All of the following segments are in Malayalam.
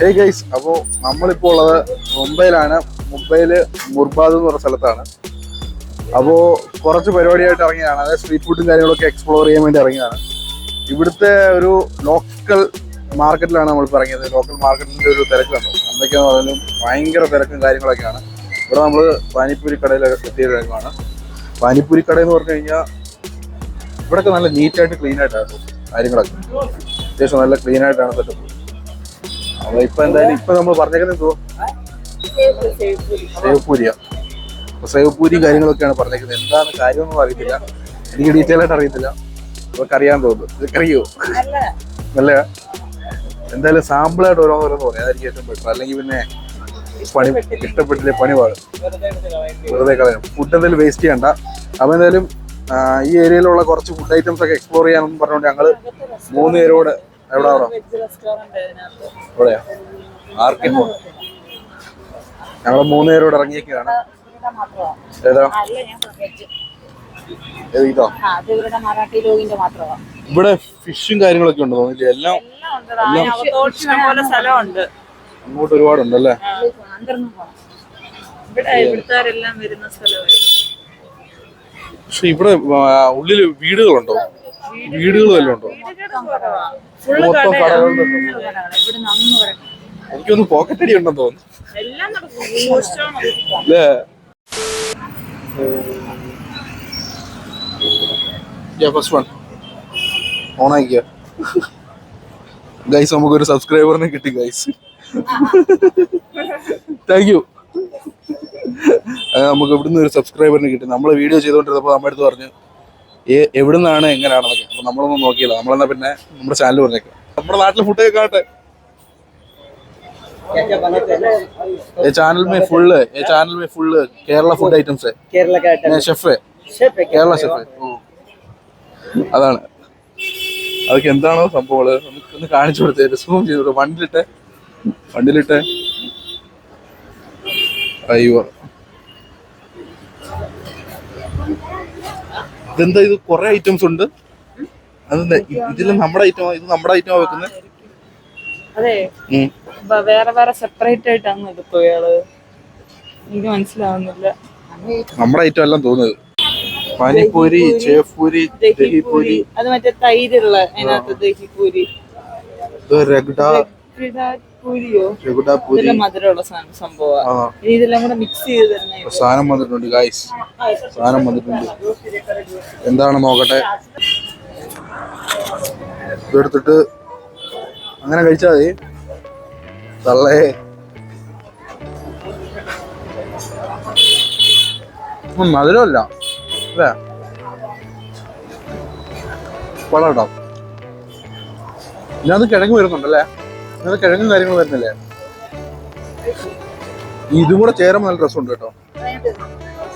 ഹേ ഗൈസ് അപ്പോൾ നമ്മളിപ്പോൾ ഉള്ളത് മുംബൈയിലാണ്. മുംബൈയിൽ മുർബാദ് എന്ന് പറഞ്ഞ സ്ഥലത്താണ്. അപ്പോൾ കുറച്ച് പരിപാടിയായിട്ട് ഇറങ്ങിയതാണ്. അതായത് സ്ട്രീറ്റ് ഫുഡും കാര്യങ്ങളൊക്കെ എക്സ്പ്ലോർ ചെയ്യാൻ വേണ്ടി ഇറങ്ങിയതാണ്. ഇവിടുത്തെ ഒരു ലോക്കൽ മാർക്കറ്റിലാണ് നമ്മൾ ഇറങ്ങിയത്. ലോക്കൽ മാർക്കറ്റിന്റെ ഒരു തിരക്കാണ് എന്തൊക്കെയാണെന്ന് പറഞ്ഞാലും ഭയങ്കര തിരക്കും കാര്യങ്ങളൊക്കെയാണ്. ഇവിടെ നമ്മൾ പാനിപ്പൂരി കടയിൽ എത്തിയ കാര്യമാണ് പാനിപ്പൂരി കട എന്ന് പറഞ്ഞു കഴിഞ്ഞാൽ ഇവിടെയൊക്കെ നല്ല നീറ്റായിട്ട് ക്ലീൻ ആയിട്ടാണ് കാര്യങ്ങളൊക്കെ. അത്യാവശ്യം നല്ല ക്ലീൻ ആയിട്ടാണ് സെറ്റപ്പ്. അപ്പൊ ഇപ്പൊ എന്തായാലും ഇപ്പൊ നമ്മൾ പറഞ്ഞേക്കുന്നത് എന്തോ സേവ് സേവ് കാര്യങ്ങളൊക്കെയാണ് പറഞ്ഞേക്കുന്നത്. എന്താണ് കാര്യമൊന്നും അറിയത്തില്ല. എനിക്ക് ഡീറ്റെയിൽ ആയിട്ട് അറിയത്തില്ല. അവർക്ക് അറിയാൻ തോന്നുന്നു. അറിയോ നല്ല എന്തായാലും സാമ്പിളായിട്ട് ഓരോന്നോരോന്ന് പറയാം. അതായിരിക്കും ഏറ്റവും ബെറ്റർ. അല്ലെങ്കിൽ പിന്നെ പണി ഇഷ്ടപ്പെട്ടില്ലേ പണി പാടും വെറുതെ കളയാം. ഫുഡ് എന്തായാലും വേസ്റ്റ് ചെയ്യണ്ട. അപ്പൊ എന്തായാലും ഈ ഏരിയയിലുള്ള കുറച്ച് ഫുഡ് ഐറ്റംസ് ഒക്കെ എക്സ്പ്ലോർ ചെയ്യാനെന്ന് പറഞ്ഞുകൊണ്ട് ഞങ്ങൾ മൂന്ന് പേരോട് എവിടെ അവിടെ എവിടെയാ ഞങ്ങൾ മൂന്ന് പേരോട് ഏതാ? ഇതോ? മാത്രമാണ് ഇവിടെ ഫിഷും കാര്യങ്ങളൊക്കെ ഉണ്ട് തോന്നില്ലേ എല്ലാം അങ്ങോട്ട് വരുന്ന സ്ഥലമായിരുന്നു പക്ഷെ ഇവിടെ ഉള്ളിൽ വീടുകളുണ്ടോ? വീടുകൾ വല്ലതും ഉണ്ടോ? മൊത്തം വരെ എനിക്കൊന്ന് പോക്കറ്റ് അടി ഉണ്ടെന്ന് തോന്നുന്നു. അല്ലേ? ഫസ്റ്റ് വൺ ഓണാക്കിയ ഗൈസ് നമുക്കൊരു സബ്സ്ക്രൈബറിനെ കിട്ടി ഗൈസ് താങ്ക് യു നമുക്ക് ഇവിടുന്ന് ഒരു സബ്സ്ക്രൈബറിനെ കിട്ടി. നമ്മൾ വീഡിയോ ചെയ്തുകൊണ്ടിരുന്നപ്പോൾ നമ്മുടെ അടുത്ത് പറഞ്ഞു ഏ- എവിടുന്നാണ് എങ്ങനെയാണെന്നൊക്കെ അപ്പൊ നമ്മളൊന്നും നോക്കിയില്ല നമ്മളെന്നാ പിന്നെ നമ്മുടെ ചാനൽ പറഞ്ഞേക്കാം നമ്മുടെ നാട്ടിലെ ഫുഡൊക്കെ കാണട്ടെ ये चैनल में फुल है ये चैनल में फुल केरला फूड आइटम्स है केरला का आइटम मैं शेफ है शेफ है കേരള ഷെഫ് അതാണ് അതൊക്കെ എന്താണോ സംഭവങ്ങള് നമുക്കൊന്ന് കാണിച്ചു കൊടുത്തേ സൂം ചെയ്തു വണ്ടിലിട്ടെ വണ്ടിലിട്ടെ അയ്യോ ഇതെന്താ? ഇത് കുറെ ഐറ്റംസ് ഉണ്ട്. അതെന്താ? ഇതിൽ നമ്മുടെ ഐറ്റം ഇത് നമ്മുടെ ഐറ്റം വെക്കുന്നത് അതെ. വേറെ വേറെ സെപ്പറേറ്റ് ആയിട്ടാണ് എടുത്തു ഇയാൾ? എനിക്ക് മനസ്സിലാവുന്നില്ല. നമ്മുടെ ഐറ്റം എല്ലാം തോന്നുന്നത്. പാനിപ്പൂരി ചേപ്പൂരി ദഹിപൂരി അത് മറ്റേ തൈരുള്ള അതിനകത്ത് ദഹിപൂരി രഗഡ പൂരിയോ? രഗഡ പൂരി. ഇതെല്ലാം മധുരമുള്ള സാധനം സംഭവമാണ് ആ. ഇതെല്ലാം കൂടെ മിക്സ് ചെയ്ത് സാധനം വന്നിട്ടുണ്ട് ഗായ്സ് സാധനം വന്നിട്ടുണ്ട്. എന്താണ് നോക്കട്ടെ? ഇതെടുത്തിട്ട് അങ്ങനെ കഴിച്ചാൽ മതി. തള്ളേ. മധുരമല്ല. അല്ലേ? പടം കേട്ടോ. ഇതിനകത്ത് കിഴങ്ങ് വരുന്നുണ്ടല്ലേ? ഇതിനകത്ത് കിഴങ്ങും കാര്യങ്ങളും വരുന്നില്ലേ? ഇതും കൂടെ ചേരുമ്പോൾ നല്ല രസമുണ്ട് കേട്ടോ.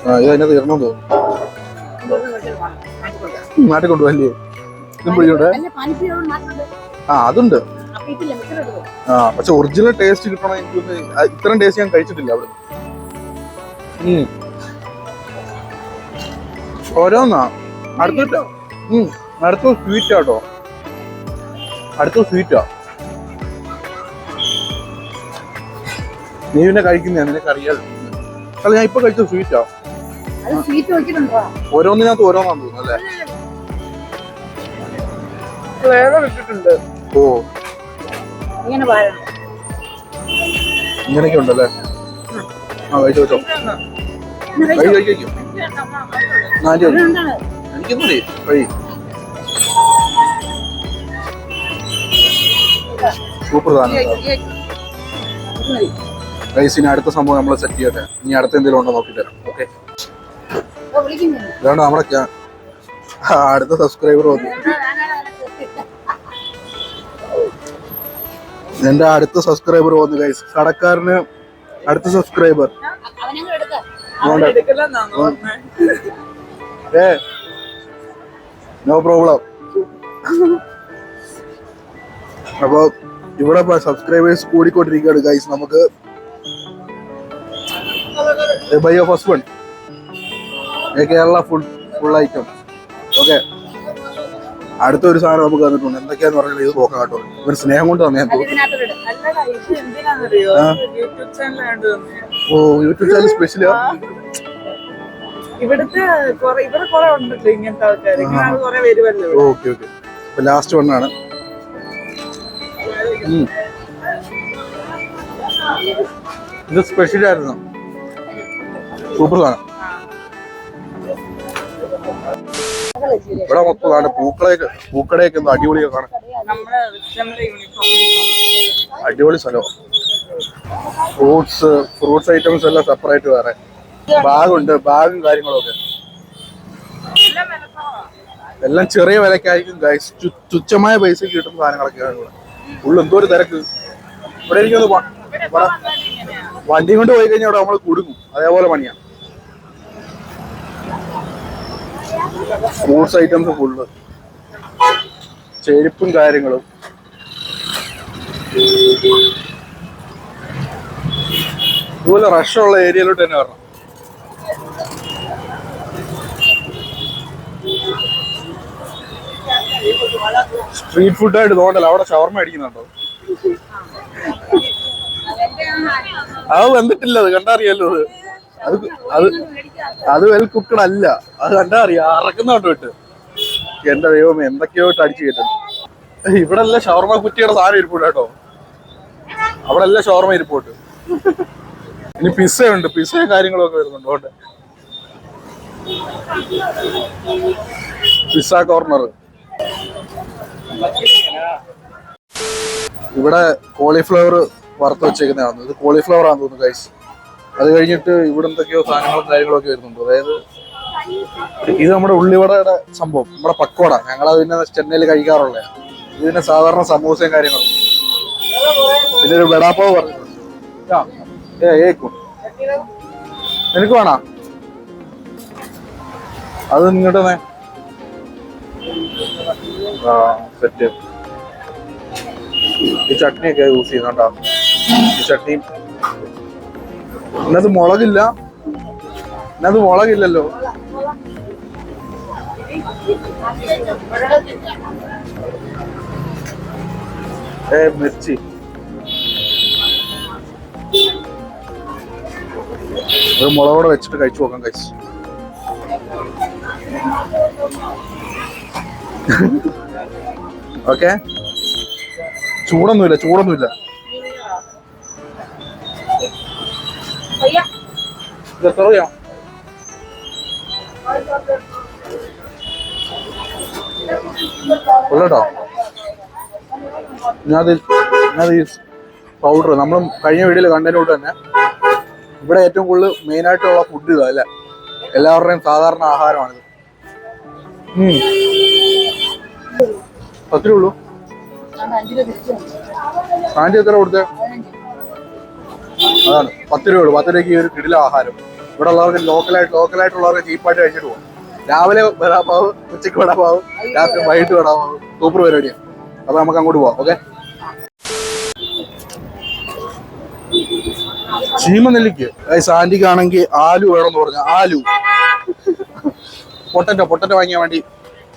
ആ ഇത് അതിനകത്ത് ഇടണം തോന്നുന്നു. നാട്ടിൽ കൊണ്ടുപോകല്ലേ? ഇതും പിടിച്ചോട്ടെ ആ അതുണ്ട്. ആ പക്ഷെ ഒറിജിനൽ ടേസ്റ്റ് കിട്ടണം എനിക്ക് ഇത്രയും ടേസ്റ്റ് ഞാൻ കഴിച്ചിട്ടില്ല അവിടെ. ഓരോന്നാ. അടുത്ത അടുത്തോ അടുത്ത സ്വീറ്റ് ആട്ടോ അടുത്ത സ്വീറ്റാ നീ പിന്നെ കഴിക്കുന്നതാ നിനക്ക് അറിയാലോ. അല്ല ഞാൻ ഇപ്പൊ കഴിച്ച സ്വീറ്റാ ഓരോന്നിനകത്ത് ഓരോന്നാന്ന് തോന്നുന്നു അല്ലേ? ഫ്ലേവർ ഇട്ടിട്ടുണ്ട് ഓ. ഇങ്ങനെ പറയണം ഇങ്ങനെയൊക്കെ ഉണ്ടല്ലേ? ആ കഴിച്ചു വെച്ചോ കഴി കഴി കഴിക്കും നാല് കഴിക്കും. എന്താണ് എനിക്കൊന്നുമില്ലേ? കഴി. സൂപ്പർ സാധനം ഗൈസ് ഇനി അടുത്ത സംഭവം നമ്മൾ സെറ്റ് ചെയ്യട്ടെ. ഇനി അടുത്ത എന്തെങ്കിലും ഉണ്ടോ നോക്കിട്ട് തരാം. ഓക്കെ ഇതാണ് നമ്മുടെ അടുത്ത സബ്സ്ക്രൈബർ വന്നു. എന്റെ അടുത്ത സബ്സ്ക്രൈബർ വന്നു ഗൈസ് കടക്കാരന് അടുത്ത സബ്സ്ക്രൈബർ ഏ നോ പ്രോബ്ലം അപ്പൊ ഇവിടെ സബ്സ്ക്രൈബേഴ്സ് കൂടിക്കൊണ്ടിരിക്കുകയാണ് ഗൈസ് നമുക്ക് buy first husband Kerala full full item okay അടുത്തൊരു സാധനം നമുക്ക് തന്നിട്ടുണ്ട്. എന്തൊക്കെയാന്ന് പറഞ്ഞാൽ ഇത് നോക്കാം കേട്ടോ. ഇവർ സ്നേഹം കൊണ്ട് തന്നെ. ഓ യൂട്യൂബ് ചാനൽ സ്പെഷ്യൽ ഇവിടുത്തെ കൊറേ ഇവിടെ കൊറേ ഉണ്ടല്ലോ ഇങ്ങനത്തെ ആൾക്കാർ. Okay okay. അപ്പൊ ലാസ്റ്റ് വണ്ണാണ് ഇത് സ്പെഷ്യൽ ആയിരുന്നു. സൂപ്പർ സാധനം ഇവിടെ മൊത്തം നാട് പൂക്കളയൊക്കെ പൂക്കടയൊക്കെ ഒന്ന് അടിപൊളിയൊക്കെ കാണാൻ. അടിപൊളി സ്ഥലം ഫ്രൂട്ട്സ് ഫ്രൂട്ട്സ് ഐറ്റംസ് എല്ലാം സെപ്പറേറ്റ് വേറെ. ബാഗുണ്ട് ബാഗും കാര്യങ്ങളൊക്കെ. എല്ലാം ചെറിയ വിലക്കായിരിക്കും ഗൈസ് തുച്ഛമായ പൈസ കിട്ടുന്ന സാധനങ്ങളൊക്കെയാണ് ഇവിടെ. ഉള്ളു എന്തോ ഒരു തിരക്ക്. ഇവിടെ എനിക്കൊന്ന് വണ്ടി കൊണ്ട് പോയി കഴിഞ്ഞാൽ അവിടെ നമ്മൾ കുടുങ്ങും. അതേപോലെ പണിയാണ് ഫ്രൂട്ട്സ് ഐറ്റംസ് ഫുള്ള് ചെരുപ്പും കാര്യങ്ങളും. ഇതുപോലെ റഷുള്ള ഏരിയയിലോട്ട് തന്നെ വരണം. സ്ട്രീറ്റ് ഫുഡായിട്ട് തോന്നല അവിടെ ഷവർമ അടിക്കുന്നുണ്ടോ? അത് വന്നിട്ടില്ല അത് കണ്ടറിയാലോ അത്. അത് അത് അത് വെൽ കുക്കഡ് അല്ല. അത് കണ്ടാ അറിയാം. അറക്കുന്നോണ്ട് വിട്ട് എന്റെ ദൈവം എന്തൊക്കെയോ ഇട്ട് അടിച്ചു കയറ്റുന്നു ഇവിടെ അല്ല ഷവർമ കുറ്റിയുടെ സാധനം ഇരിപ്പുണ്ട് കേട്ടോ. അവിടെ അല്ല ഷവർമ ഇരിപ്പോട്ട് ഇനി പിസ്സ ഉണ്ട് പിസ്സയും കാര്യങ്ങളൊക്കെ വരുന്നുണ്ട്. അവിടെ പിസ്സ കോർണർ ഇവിടെ കോളിഫ്ലവർ വറുത്ത് വെച്ചേക്കുന്നതാണ്. ഇത് കോളിഫ്ലവർ ആണെന്ന് തോന്നുന്നു ഗൈസ് അത് കഴിഞ്ഞിട്ട് ഇവിടെ എന്തൊക്കെയോ സാധനങ്ങളും കാര്യങ്ങളൊക്കെ വരുന്നുണ്ട്. അതായത് ഇത് നമ്മുടെ ഉള്ളിവടയുടെ സംഭവം നമ്മുടെ പക്കോട. ഞങ്ങൾ പിന്നെ ചെന്നൈയിൽ കഴിക്കാറുള്ള ഇത് പിന്നെ സാധാരണ സമൂസയും കാര്യങ്ങളും. പിന്നെ ഒരു വെടാപ്പോ പറഞ്ഞിട്ടുണ്ട്. ആ, ഏ ഏക്കും. അത് ഇങ്ങോട്ട് ആ ഈ ചട്നിയൊക്കെ യൂസ് ചെയ്യുന്നുണ്ടോ? ഈ ചട്നി ഇന്നത് മുളകില്ല. ഇന്നത് മുളകില്ലല്ലോ. ഏ മിർച്ചി. മുളകോടെ വെച്ചിട്ട് കഴിച്ചു നോക്കാം കഴിച്ചു ഓക്കെ ചൂടൊന്നുമില്ല ചൂടൊന്നുമില്ല. രൂപയാ കൊള്ളട്ടോ ഞാൻ ഈ പൗഡർ നമ്മൾ കഴിഞ്ഞ വീഡിയോയിൽ കണ്ടതിനോട് തന്നെ ഇവിടെ ഏറ്റവും കൂടുതൽ മെയിൻ ആയിട്ടുള്ള ഫുഡ് ഇതാ അല്ലേ? എല്ലാവരുടെയും സാധാരണ ആഹാരമാണിത്. രൂപ ഉള്ളൂ. ആന്റി എത്ര കൊടുത്തേ? അതാണ്. പത്ത് രൂപ ഉള്ളൂ. പത്ത് രൂപയ്ക്ക് ഒരു കിടില ആഹാരം. ഇവിടെ ഉള്ളവർക്ക് ലോക്കലായിട്ട് ലോക്കലായിട്ടുള്ളവർക്ക് ചീപ്പായിട്ട് കഴിച്ചിട്ട് പോകും രാവിലെ വടാപ്പാവ് ഉച്ചയ്ക്ക് വടാപ്പാവ് രാത്രി വൈകിട്ട് വടാപ്പാവ് സൂപ്പർ പരിപാടിയാണ് അപ്പൊ നമുക്ക് അങ്ങോട്ട് പോവാം ഓക്കെ ചീമനെല്ലിക്ക്. ആന്റിക്ക് ആണെങ്കിൽ ആലു വേണമെന്ന് പറഞ്ഞു. ആലു. പൊട്ടറ്റോ പൊട്ടറ്റോ വാങ്ങിയാൻ വേണ്ടി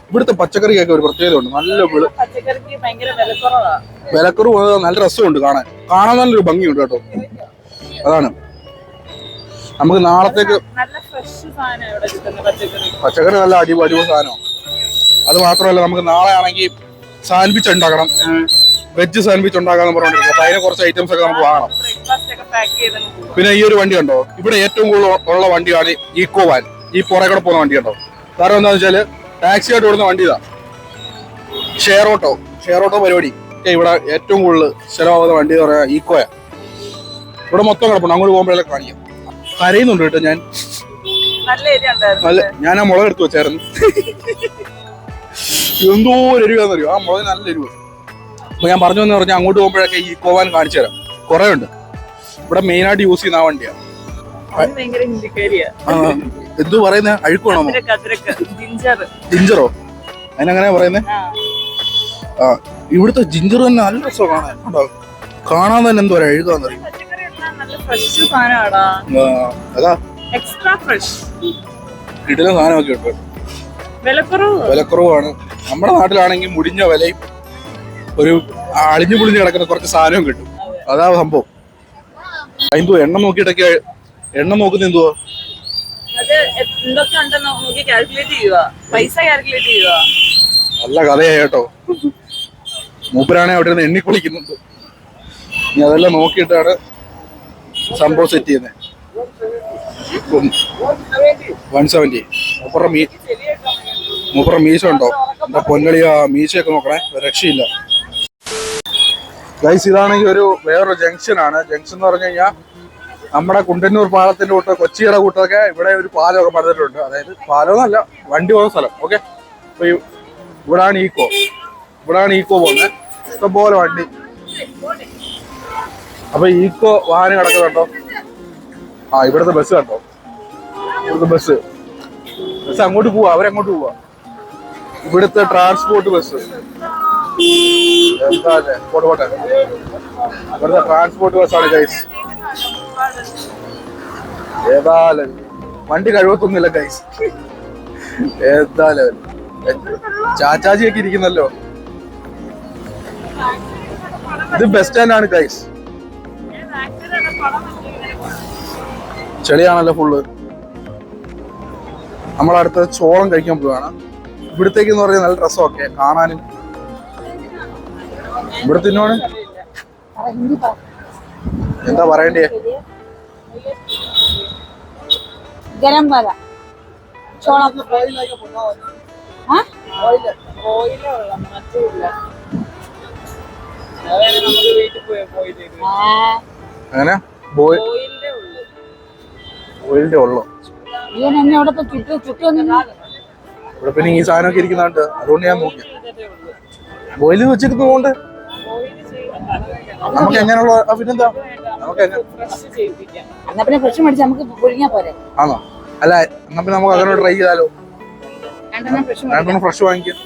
ഇവിടുത്തെ പച്ചക്കറിക്കൊക്കെ ഒരു പ്രത്യേകത ഉണ്ട് നല്ല വിള വിലക്കുറവ്. നല്ല രസമുണ്ട് കാണാൻ. കാണാൻ നല്ലൊരു ഭംഗിയുണ്ട് കേട്ടോ. അതാണ്. നമുക്ക് നാളത്തേക്ക് പച്ചക്കറി. നല്ല അടിപൊളി സാധനം. അത് മാത്രമല്ല നമുക്ക് നാളെ ആണെങ്കിൽ സാൻഡ്വിച്ച് ഉണ്ടാക്കണം. വെജ് സാൻഡ്വിച്ച് ഉണ്ടാക്കാന്ന് പറഞ്ഞിട്ടുണ്ട് അപ്പൊ അതിനെ കുറച്ച് ഐറ്റംസ് ഒക്കെ നമുക്ക് വാങ്ങണം. പിന്നെ ഈ ഒരു വണ്ടി ഉണ്ടോ ഇവിടെ ഏറ്റവും കൂടുതൽ ഉള്ള വണ്ടിയാണ് ഈക്കോ വാൻ ഈ പുറകെ കൂടെ പോകുന്ന വണ്ടി ഉണ്ടോ കാരണം എന്താണെന്ന് വെച്ചാൽ ടാക്സി ആയിട്ട് ഓടുന്ന വണ്ടി ഇതാ. ഷെയർ ഓട്ടോ ഷെയർ ഓട്ടോ പരിപാടി. ഇവിടെ ഏറ്റവും കൂടുതൽ ചിലവാകുന്ന വണ്ടി എന്ന് പറയാ ഈക്കോയാ ഇവിടെ മൊത്തം കിടപ്പുണ്ട്. അങ്ങോട്ട് പോകുമ്പോഴേക്കും കാണിക്കാം. കരയുന്നുണ്ട് കേട്ടോ ഞാൻ. നല്ല ഞാൻ ആ മുളക് എടുത്തു വെച്ചായിരുന്നു. എന്തോ ഒരു എരിവാന്നറിയോ ആ മുളക് നല്ല എരിവ്. അപ്പൊ ഞാൻ പറഞ്ഞു എന്ന് പറഞ്ഞാൽ അങ്ങോട്ട് പോകുമ്പോഴൊക്കെ ഈ കോവാൻ കാണിച്ചു തരാം. കുറെ ഉണ്ട്. ഇവിടെ മെയിൻ ആയിട്ട് യൂസ് ചെയ്യുന്ന ആ വണ്ടിയാണ് ആ, എന്തു പറയുന്ന? അഴുക്ക് വേണോ അതിരക്ക്. അതിരക്ക് ജിഞ്ചർ ജിഞ്ചറോ അതിനങ്ങനെ പറയുന്നേ? ആ. ഇവിടുത്തെ ജിഞ്ചർ തന്നെ നല്ല രസമാണ് കാണാൻ. തന്നെ എന്തോ അഴുകാന്നറിയോ നല്ല ഫ്രഷ് സാധനമാടാ അതാ. എക്സ്ട്രാ ഫ്രഷ് കിടില സാധനമൊക്കെ ഉണ്ട്. വിലക്കുറവ്? വിലക്കുറവാണ്. നമ്മുടെ നാട്ടിലാണെങ്കിൽ മുടിഞ്ഞ വിലയും ഒരു അളിഞ്ഞു പൊളിഞ്ഞു കിടക്കുന്ന കുറച്ച് സാധനവും കിട്ടും. അതാ സംഭവം. അതിന് എണ്ണ നോക്കിയിട്ടൊക്കെ എണ്ണ നോക്കുന്ന എന്തുവാ? അത് എന്തൊക്കെ ഉണ്ടെന്ന് നോക്കി കാൽക്കുലേറ്റ് ചെയ്യുക പൈസ കാൽക്കുലേറ്റ് ചെയ്യുക നല്ല കഥയായി കേട്ടോ. മൂപ്പരാണെ അവിടെ നിന്ന് എണ്ണിക്കുളിക്കുന്നുണ്ട്. ഇനി അതെല്ലാം നോക്കിയിട്ടാണ് സംഭവം സെറ്റ് ചെയ്യുന്നത് വൺ സെവന്റി മൂപ്പറ മീ മൂപ്പറ മീശ ഉണ്ടോ? എന്താ ആ മീശയൊക്കെ നോക്കണേ രക്ഷയില്ല. ഗൈസ് ഇതാണെങ്കിൽ ഒരു വേറൊരു ജംഗ്ഷനാണ് ജംഗ്ഷൻ എന്ന് പറഞ്ഞു കഴിഞ്ഞാൽ നമ്മുടെ കുണ്ടന്നൂർ പാലത്തിന്റെ കൂട്ട് കൊച്ചിയുടെ കൂട്ടൊക്കെ ഇവിടെ ഒരു പാലമൊക്കെ പണിതിട്ടുണ്ട്. അതായത് പാലമൊന്നല്ല വണ്ടി പോകുന്ന സ്ഥലം. ഓക്കെ അപ്പൊ ഇവിടാണ് ഈക്കോ ഇവിടാണ് ഈക്കോ പോകുന്നത്. ഇഷ്ടംപോലെ വണ്ടി. അപ്പൊ ഈക്കോ വാഹനം കിടക്കുന്നുണ്ടോ ആ ഇവിടുത്തെ ബസ് കണ്ടോ? ഇവിടുത്തെ ബസ് ബസ് അങ്ങോട്ട് പോവാ അവരങ്ങോട്ട് പോവാ. ഇവിടുത്തെ ട്രാൻസ്പോർട്ട് ബസ് ഇവിടുത്തെ ട്രാൻസ്പോർട്ട് ബസ്സാണ് ഗൈസ് ഏതാലും വണ്ടി കഴിവത്തൊന്നുമില്ല ഗൈസ് ഏതാലും ചാച്ചാജിയൊക്കെ ഇരിക്കുന്നല്ലോ. ഇത് ബസ് സ്റ്റാൻഡാണ് ഗൈസ് ചെളിയാണല്ലോ ഫുള്ള് നമ്മളടുത്ത ചോളം കഴിക്കാൻ പോവാണ്. ഇവിടത്തേക്ക് എന്ന് പറഞ്ഞാൽ നല്ല രസമൊക്കെ കാണാനും. ഇവിടെ എന്താ പറയണ്ടേ? ഗരം വര. ചോളം. പോയി അങ്ങനെ ബോയ് ഓയിലിന്റെ ഉള്ളു. ഇവിടെ പിന്നെ ഈ സാധനമൊക്കെ ഇരിക്കുന്നുണ്ട്. അതുകൊണ്ട് ഞാൻ നോക്കി. ബോയിൽ വെച്ചിരിക്കുന്നതുകൊണ്ട് ഓയിൽ നമുക്ക് എങ്ങനെയുള്ള പിന്നെന്താ നമുക്ക് എങ്ങനെ? ഫ്രഷ് ചെയ്യിപ്പിക്കാം. എന്നാ പിന്നെ ഫ്രഷ് മേടിച്ച് നമുക്ക് പുഴുങ്ങിയാ പോരെ. ആണോ? അല്ല എന്നാ പിന്നെ നമുക്ക് അങ്ങനെ ട്രൈ ചെയ്താലോ? രണ്ടെണ്ണം ഫ്രഷ് വാങ്ങിക്കാം.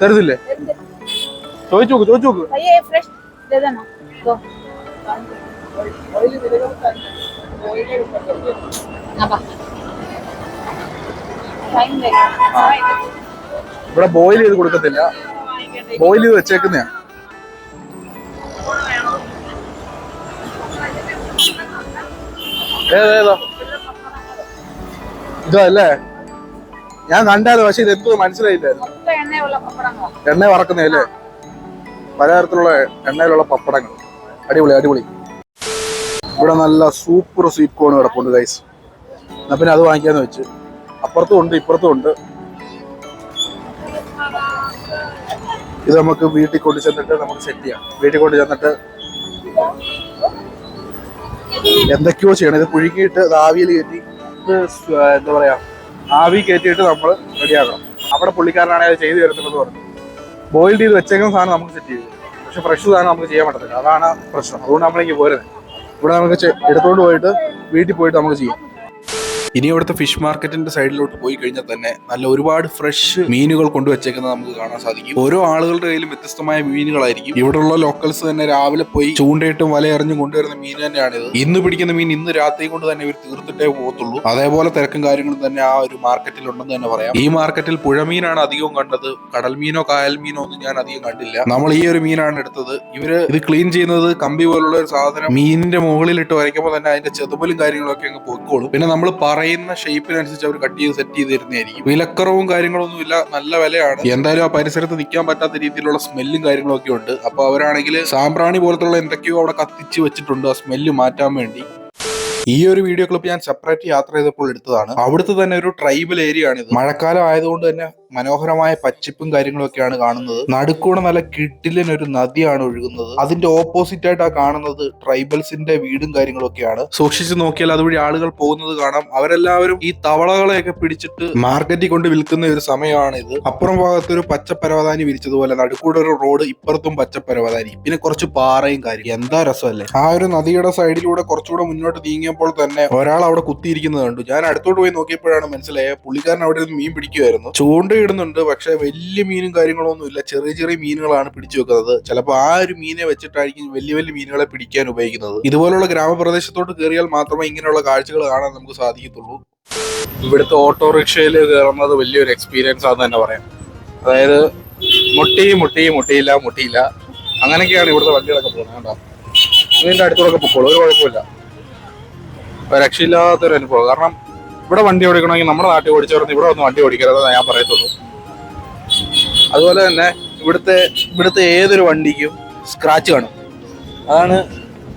തരത്തില്ല? ചോദിച്ചു നോക്ക് ചോദിച്ചു നോക്ക് അയ്യേ ഫ്രഷ് ഇതാണോ. ഇവിടെ ബോയിൽ ചെയ്ത് കൊടുക്കത്തില്ല. ബോയിൽ ചെയ്ത് വെച്ചേക്കുന്നയാ. ഏതേതാ ഇതല്ലേ ഞാൻ കണ്ടാലോ പക്ഷെ ഇത് എന്തോ മനസ്സിലായില്ലായിരുന്നു. എണ്ണ വറക്കുന്നേ പപ്പടങ്ങളാ. പലതരത്തിലുള്ള എണ്ണയിലുള്ള പപ്പടങ്ങൾ. അടിപൊളി അടിപൊളി. ഇവിടെ നല്ല സൂപ്പർ സ്വീറ്റ് കോൺ കിടപ്പുണ്ട് ഗൈസ് എന്നാ പിന്നെ അത് വാങ്ങിക്കാന്ന് വെച്ച്. അപ്പുറത്തും ഉണ്ട് ഇപ്പുറത്തും ഉണ്ട്. ഇത് നമുക്ക് വീട്ടിൽ കൊണ്ട് ചെന്നിട്ട് നമുക്ക് സെറ്റ് ചെയ്യാം. വീട്ടിൽ കൊണ്ട് ചെന്നിട്ട് എന്തൊക്കെയോ ചെയ്യണം. ഇത് പുഴുങ്ങിയിട്ട് ഇത് ആവിയിൽ കയറ്റി എന്താ പറയാ ആവി കയറ്റിയിട്ട് നമ്മൾ റെഡിയാക്കണം അവിടെ പുള്ളിക്കാരനാണെങ്കിൽ അത് ചെയ്തു തരുന്നുണ്ടെന്ന് പറഞ്ഞു. ബോയിൽ ചെയ്ത് വെച്ചേക്കുന്ന സാധനം നമുക്ക് സെറ്റ് ചെയ്തു. പക്ഷെ ഫ്രഷ് സാധനം നമുക്ക് ചെയ്യാൻ പറ്റത്തില്ല. അതാണ് പ്രശ്നം. അതുകൊണ്ട് നമ്മളേക്ക് പോരുന്നത്. ഇവിടെ നമുക്ക് എടുത്തോണ്ട് പോയിട്ട് വീട്ടിൽ പോയിട്ട് നമുക്ക് ചെയ്യാം. ഇനി ഇവിടുത്തെ ഫിഷ് മാർക്കറ്റിന്റെ സൈഡിലോട്ട് പോയി കഴിഞ്ഞാൽ തന്നെ നല്ല ഒരുപാട് ഫ്രഷ് മീനുകൾ കൊണ്ടുവച്ചേക്കുന്നത് നമുക്ക് കാണാൻ സാധിക്കും. ഓരോ ആളുകളുടെ കയ്യിലും വ്യത്യസ്തമായ മീനുകളായിരിക്കും. ഇവിടെയുള്ള ലോക്കൽസ് തന്നെ രാവിലെ പോയി ചൂണ്ടയിട്ടും വലയെറിഞ്ഞും കൊണ്ടുവരുന്ന മീൻ തന്നെയാണിത്. ഇന്ന് പിടിക്കുന്ന മീൻ ഇന്ന് രാത്രി കൊണ്ട് തന്നെ ഇവർ തീർത്തിട്ടേ പോകത്തുള്ളൂ. അതേപോലെ തിരക്കും കാര്യങ്ങളും തന്നെ ആ ഒരു മാർക്കറ്റിൽ ഉണ്ടെന്ന് തന്നെ പറയാം. ഈ മാർക്കറ്റിൽ പുഴമീനാണ് അധികവും കണ്ടത്. കടൽ മീനോ കായൽ മീനോ ഒന്നും ഞാൻ അധികം കണ്ടില്ല. നമ്മൾ ഈ ഒരു മീനാണ് എടുത്തത്. ഇവർ ഇത് ക്ലീൻ ചെയ്യുന്നത് കമ്പി പോലുള്ള ഒരു സാധനം മീനിന്റെ മുകളിലിട്ട് വരയ്ക്കുമ്പോൾ തന്നെ അതിന്റെ ചെതുമ്പലും കാര്യങ്ങളൊക്കെ അങ്ങ് പൊയ്ക്കോളും. പിന്നെ നമ്മൾ പറയുന്ന ഷേപ്പിനനുസരിച്ച് അവർ കട്ട് ചെയ്ത് സെറ്റ് ചെയ്ത് തരുന്നതായിരിക്കും വിലക്കുറവും കാര്യങ്ങളൊന്നും ഇല്ല. നല്ല വിലയാണ്. എന്തായാലും ആ പരിസരത്ത് നിൽക്കാൻ പറ്റാത്ത രീതിയിലുള്ള സ്മെല്ലും കാര്യങ്ങളൊക്കെ ഉണ്ട്. അപ്പൊ അവരാണെങ്കിൽ സാമ്പ്രാണി പോലത്തുള്ള എന്തൊക്കെയോ അവിടെ കത്തിച്ച് വെച്ചിട്ടുണ്ട്. ആ സ്മെല്ല് മാറ്റാൻ വേണ്ടി. ഈ ഒരു വീഡിയോ ക്ലിപ്പ് ഞാൻ സെപ്പറേറ്റ് യാത്ര ചെയ്തപ്പോൾ എടുത്തതാണ്. അവിടുത്തെ തന്നെ ഒരു ട്രൈബൽ ഏരിയ ആണ് ഇത് മഴക്കാലം ആയതുകൊണ്ട് തന്നെ മനോഹരമായ പച്ചപ്പും കാര്യങ്ങളൊക്കെയാണ് കാണുന്നത്. നടുക്കൂടെ നല്ല കിട്ടിലിനൊരു നദിയാണ് ഒഴുകുന്നത്. അതിന്റെ ഓപ്പോസിറ്റ് ആയിട്ട് കാണുന്നത് ട്രൈബൽസിന്റെ വീടും കാര്യങ്ങളൊക്കെയാണ്. സൂക്ഷിച്ചു നോക്കിയാൽ അതുവഴി ആളുകൾ പോകുന്നത് കാണാം. അവരെല്ലാവരും ഈ തവളകളെയൊക്കെ പിടിച്ചിട്ട് മാർക്കറ്റിൽ കൊണ്ട് വിൽക്കുന്ന ഒരു സമയമാണ് ഇത് അപ്പുറം ഭാഗത്ത് ഒരു പച്ചപ്പരവതാനി വിരിച്ചതുപോലെ നടുക്കൂടെ ഒരു റോഡ് ഇപ്പുറത്തും പച്ചപ്പരവതാനി. പിന്നെ കുറച്ച് പാറയും കാര്യം എന്താ രസമല്ലേ? ആ ഒരു നദിയുടെ സൈഡിലൂടെ കുറച്ചുകൂടെ മുന്നോട്ട് നീങ്ങിയപ്പോൾ തന്നെ ഒരാൾ അവിടെ കുത്തിയിരിക്കുന്നത് കണ്ടു. ഞാൻ അടുത്തോട്ട് പോയി നോക്കിയപ്പോഴാണ് മനസ്സിലായത് പുള്ളിക്കാരൻ അവിടെ ഒരു മീൻ പിടിക്കുമായിരുന്നു ചൂണ്ടയിടുന്നുണ്ട് പക്ഷെ വലിയ മീനും കാര്യങ്ങളൊന്നും ഇല്ല. ചെറിയ ചെറിയ മീനുകളാണ് പിടിച്ചു വെക്കുന്നത്. ചിലപ്പോൾ ആ ഒരു മീനെ വെച്ചിട്ടായിരിക്കും വലിയ വലിയ മീനുകളെ പിടിക്കാൻ ഉപയോഗിക്കുന്നത്. ഇതുപോലുള്ള ഗ്രാമപ്രദേശത്തോട്ട് കയറിയാൽ മാത്രമേ ഇങ്ങനെയുള്ള കാഴ്ചകൾ കാണാൻ നമുക്ക് സാധിക്കത്തുള്ളൂ. ഇവിടുത്തെ ഓട്ടോറിക്ഷയിൽ കയറുന്നത് വലിയൊരു എക്സ്പീരിയൻസ് ആണെന്ന് തന്നെ പറയാം. അതായത് മുട്ടി മുട്ടി മുട്ടിയില്ല മുട്ടിയില്ല. അങ്ങനെയൊക്കെയാണ് ഇവിടുത്തെ വണ്ടികളൊക്കെ പോകുന്നത് കേട്ടോ ഇതിന്റെ അടുത്തൂടെ പൊക്കോളൂ. ഒരു കുഴപ്പമില്ല. രക്ഷയില്ലാത്തൊരു അനുഭവം. കാരണം ഇവിടെ വണ്ടി ഓടിക്കണമെങ്കിൽ നമ്മുടെ നാട്ടിൽ ഓടിച്ചവർന്ന് ഇവിടെ ഒന്ന് വണ്ടി ഓടിക്കരുത് ഞാൻ പറയത്തുള്ളൂ. അതുപോലെ തന്നെ ഇവിടുത്തെ ഇവിടുത്തെ ഏതൊരു വണ്ടിക്കും സ്ക്രാച്ച് കാണും. അതാണ്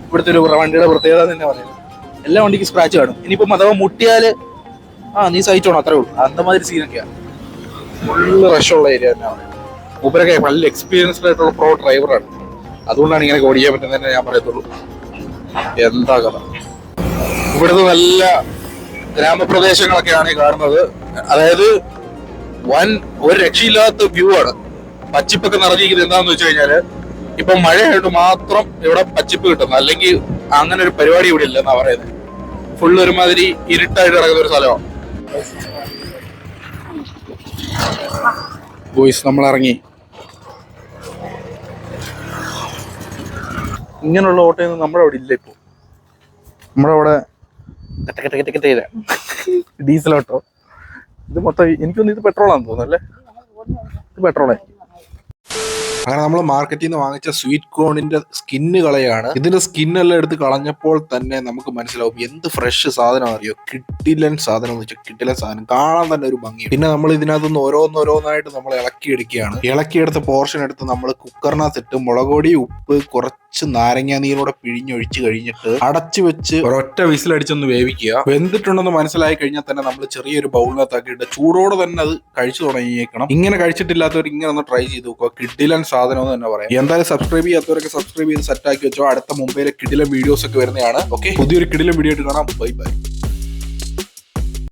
ഇവിടുത്തെ ഒരു വണ്ടിയുടെ പ്രത്യേകത തന്നെ പറയുന്നത്. എല്ലാ വണ്ടിക്കും സ്ക്രാച്ച് കാണും. ഇനിയിപ്പം അഥവാ മുട്ടിയാൽ ആ നീ സഹിച്ചോണം അത്രേ ഉള്ളൂ. അന്തമാതിരി സീനൊക്കെയാണ് ഫുള്ള് റഷുള്ള ഏരിയ തന്നെയാണ് മൂപ്പരൊക്കെ നല്ല എക്സ്പീരിയൻസ്ഡ് ആയിട്ടുള്ള പ്രോ ഡ്രൈവറാണ് അതുകൊണ്ടാണ് ഇങ്ങനെ ഓടിക്കാൻ പറ്റുന്നതെന്ന് ഞാൻ പറയത്തുള്ളൂ. എന്താ കഥ? ഇവിടുത്തെ നല്ല ഗ്രാമപ്രദേശങ്ങളൊക്കെയാണ് ഈ കാണുന്നത്. അതായത് വൻ ഒരു രക്ഷയില്ലാത്ത വ്യൂ ആണ്. പച്ചിപ്പൊക്കെ നിറഞ്ഞിരിക്കുന്നത് എന്താന്ന് വെച്ച് കഴിഞ്ഞാൽ ഇപ്പൊ മഴയായിട്ട് മാത്രം ഇവിടെ പച്ചിപ്പ് കിട്ടുന്നു അല്ലെങ്കിൽ അങ്ങനെ ഒരു പരിപാടി ഇവിടെ ഇല്ല എന്നാ പറയുന്നത് ഫുള്ള് ഒരുമാതിരി ഇരുട്ടായിട്ട് കിടക്കുന്ന ഒരു സ്ഥലമാണ് ബോയ്സ് നമ്മൾ ഇറങ്ങി ഇങ്ങനെയുള്ള ഓട്ടോയൊന്നും നമ്മുടെ അവിടെ ഇല്ല ഇപ്പൊ. നമ്മുടെ അവിടെ ഡീസൽ ഓട്ടോ ഇത് മൊത്തം എനിക്കൊന്നും ഇത് പെട്രോളാന്ന് തോന്നുന്നു അല്ലേ ഇത് പെട്രോളേ അങ്ങനെ നമ്മൾ മാർക്കറ്റിൽ നിന്ന് വാങ്ങിച്ച സ്വീറ്റ് കോണിന്റെ സ്കിന്ന് കളയാണ് ഇതിന്റെ സ്കിന്നെല്ലാം എടുത്ത് കളഞ്ഞപ്പോൾ തന്നെ നമുക്ക് മനസ്സിലാവും എന്ത് ഫ്രഷ് സാധനം അറിയോ കിട്ടിലൻ സാധനം എന്ന് വെച്ചാൽ കിട്ടില്ല സാധനം. കാണാൻ തന്നെ ഒരു ഭംഗി പിന്നെ നമ്മൾ ഇതിനകത്തുനിന്ന് ഓരോന്നോരോന്നായിട്ട് നമ്മൾ ഇളക്കിയെടുക്കുകയാണ് ഇളക്കിയെടുത്ത പോർഷൻ എടുത്ത് നമ്മൾ കുക്കറിനകത്ത് ഇട്ട് മുളകൊടി ഉപ്പ് കുറച്ച് നാരങ്ങ നീരോടെ പിഴിഞ്ഞൊഴിച്ച് കഴിഞ്ഞിട്ട് അടച്ചു വെച്ച് ഒരൊറ്റ വിസിലടിച്ചൊന്ന് വേവിക്കുക. വെന്തിട്ടുണ്ടെന്ന് മനസ്സിലായി കഴിഞ്ഞാൽ തന്നെ നമ്മൾ ചെറിയൊരു ബൗളിനകത്താക്കിയിട്ട് ചൂടോടെ തന്നെ അത് കഴിച്ചു തുടങ്ങിയേക്കണം. ഇങ്ങനെ കഴിച്ചിട്ടില്ലാത്തവർ ഇങ്ങനെ ഒന്ന് ട്രൈ ചെയ്ത് നോക്കുക. കിഡിലൻ സാധനം എന്ന് തന്നെ പറയാം. എന്തായാലും സബ്സ്ക്രൈബ് ചെയ്യാത്തവരൊക്കെ സബ്സ്ക്രൈബ് ചെയ്ത് സെറ്റാക്കി വെച്ചോ. അടുത്ത മുംബൈയിലെ കിഡിലൻ വീഡിയോസ് ഒക്കെ വരുന്നതാണ്. ഓക്കെ പുതിയൊരു കിഡിലൻ വീഡിയോ ആയിട്ട് കാണാം. Bye bye